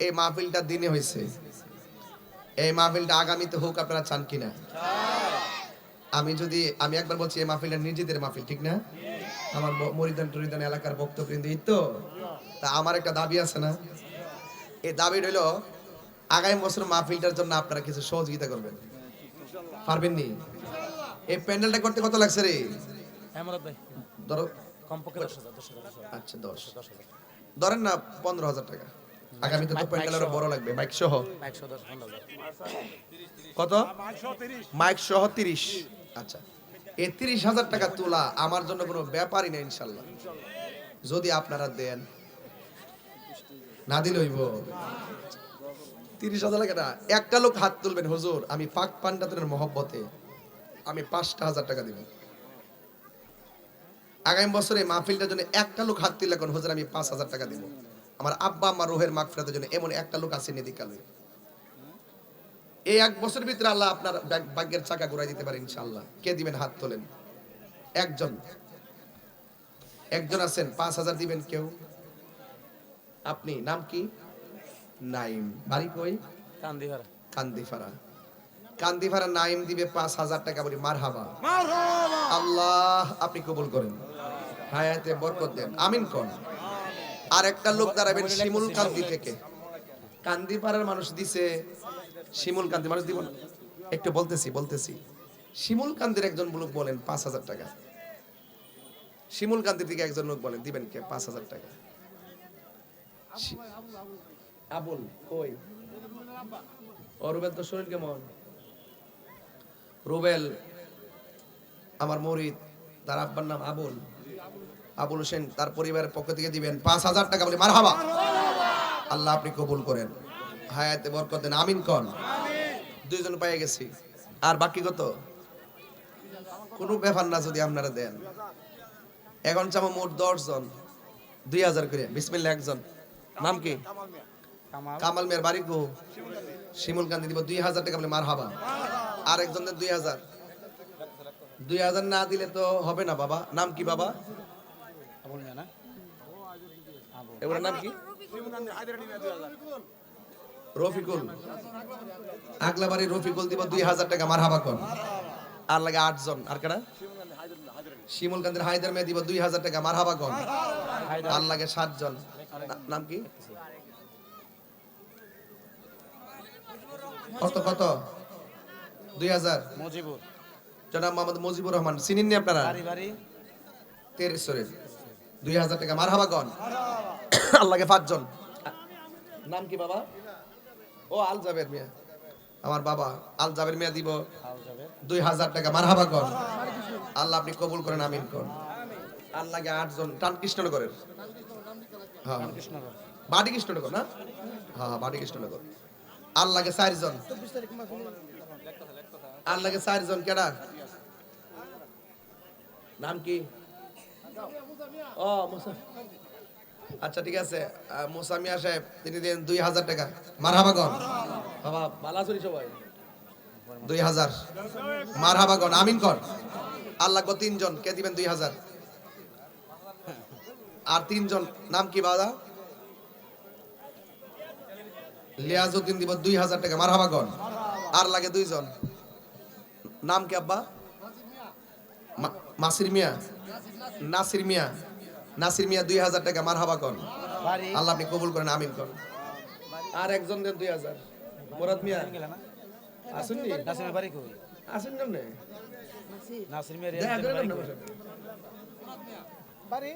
এই মাহফিলটা দিনে হয়েছে। এই মাহফিলটা আগামীতে হোক আপনারা চান কিনা? আমি যদি, আমি একবার বলছি এই মাহফিলটা নিজেদের মাহফিল, ঠিক না? আমার মরিদান টরিদান এলাকার বক্তবৃন্দ তো? তা আমার একটা দাবি আছে না? এই দাবি রইল আগামী বছর মাহফিলটার জন্য আপনারা কিছু সহযোগিতা করবেন। পারবেন নি? এই প্যান্ডেলটা করতে কত লাগছে রে? ধরো। কমপক্ষে দশ হাজার আচ্ছা দশ। ধরেন না পনেরো হাজার টাকা। আগামীতে তো প্যান্ডেল আরও বড় লাগবে। বাইক সহ। কত? মাইক সহ তিরিশ। আচ্ছা। এই তিরিশ হাজার টাকা তোলা আমার জন্য কোনো ব্যাপারই না ইনশাল্লাহ। যদি আপনারা দেন না দিলে হইব। তিরিশ হাজার লাগে না, একটা লোক হাত তুলবেন, হুজুর, আমি পাক পান্ডাতের মহব্বতে, আমি পাঁচটা হাজার টাকা দিব। আগামী বছরে মাহফিলটার জন্য একটা লোক হাত তুললে কোন, হুজুর, আমি পাঁচ হাজার টাকা দিব। আমার আব্বা আমার রোহের মাগফিরাতের জন্য এমন একটা লোক আসেনি দিকালে এই এক বছরের ভিতরে আল্লাহ আপনার ভাগ- ভাগ্যের চাকা ঘুরাই দিতে পারে, ইনশাআল্লাহ। কে দিবেন হাত তোলেন? একজন। একজন আছেন, পাঁচ হাজার দিবেন কেউ। আপনি, নাম কি? নাইম। বাড়ি কই? কান্দি ভাড়া কান্দিফারা কান্দিফারা নাইম দিবে পাঁচ হাজার টাকা বলি মার হাবা আল্লাহ আপনি কবুল করেন। হায়াতে বরকত দেন। আমিন কোন? আর একটা লোক দাঁড়াবেন শিমুল কান্দি থেকে। কান্দিপাড়ার মানুষ দিছে শিমুল কান্দি মানুষ দিব না? একটু বলতেছি বলতেছি। শিমুল কান্দির একজন লোক বলেন পাঁচ হাজার টাকা। শিমুল কান্দির দিকে একজন লোক বলেন দিবেন কে? পাঁচ হাজার টাকা। আবুল, কই? ও রুবেল তো শরীর কেমন? রুবেল, আমার মরিদ, তার আব্বার নাম আবুল। আবুল হোসেন, তার পরিবারের পক্ষ থেকে দিবেন পাঁচ হাজার টাকা বলে আল্লাহ আপনি কবুল করেন। হায়াতে বরকত দেন। আমিন কন। দুইজন পেয়ে গেছি। আর বাকি কত? কোনো ব্যাপার না যদি আপনারা দেন। এখন চামো মোট দশ জন দুই হাজার করে। বিসমিল্লা একজন। নাম কি? কামাল। মেয়ের বাড়ি গো। শিমুল কান্দি দিব দুই হাজার টাকা বলে মার হাবা। আর একজনের দুই হাজার। দুই হাজার না দিলে তো হবে না বাবা। নাম কি বাবা? এবার নাম কি? রফিকুল। আগলা বাড়ি রফিকুল দিব দুই হাজার টাকা মার হাবা কর। আর লাগে আটজন। আর কেনা শিমুল কান্দির হায়দার মেয়ে দিব দুই হাজার টাকা মার হাবা কর। আর লাগে সাতজন। নাম কি? কত কত? দুই হাজার। মজিবুর। জনাব মোহাম্মদ মুজিবুর রহমান আপনারা? তেরেশ্বরের দুই হাজার টাকা আল্লাহকে পাঁচজন নাম কি বাবা? ও আল জাবের মিয়া। আমার বাবা আল জাবের মিয়া দিব। দুই হাজার টাকা মার হাবা কন? আল্লাহ আপনি কবুল করেন আমিন কন। আল্লাহকে আটজন টান কৃষ্ণনগরের হ্যাঁ। বাড়ি কৃষ্ণনগর না? হ্যাঁ হ্যাঁ, কৃষ্ণনগর আল্লাহকে চারজন। আল্লাহকে চারজন কেডা? নাম কি? ও আচ্ছা ঠিক আছে। আহ, মুসা মিয়া সাহেব তিনি দেন দুই হাজার টাকা। মারহাবাগন বাবা বালা চুরি সবাই। দুই হাজার। মারহাবাগন আমিন কর। আল্লাহ তিনজন কে দিবেন দুই হাজার? আর তিনজন নাম কি বাবা? লিয়াজউদ্দিন দিব দুই হাজার টাকা। মারহাবাগন আর লাগে দুইজন। নাম কি আব্বা? মাসির মিয়া। নাসির মিয়া। নাসির মিয়া দুই হাজার টাকা। মারহাবা কন। আল্লাহ আপনি কবুল করেন আমিন করেন। আর একজন দেন দুই হাজার। মুরাদ মিয়া। গেলে না। আসুননি? নাসিমের বাড়ি কই? আসুন কেমনে নাসির মিয়া না। বাড়ি?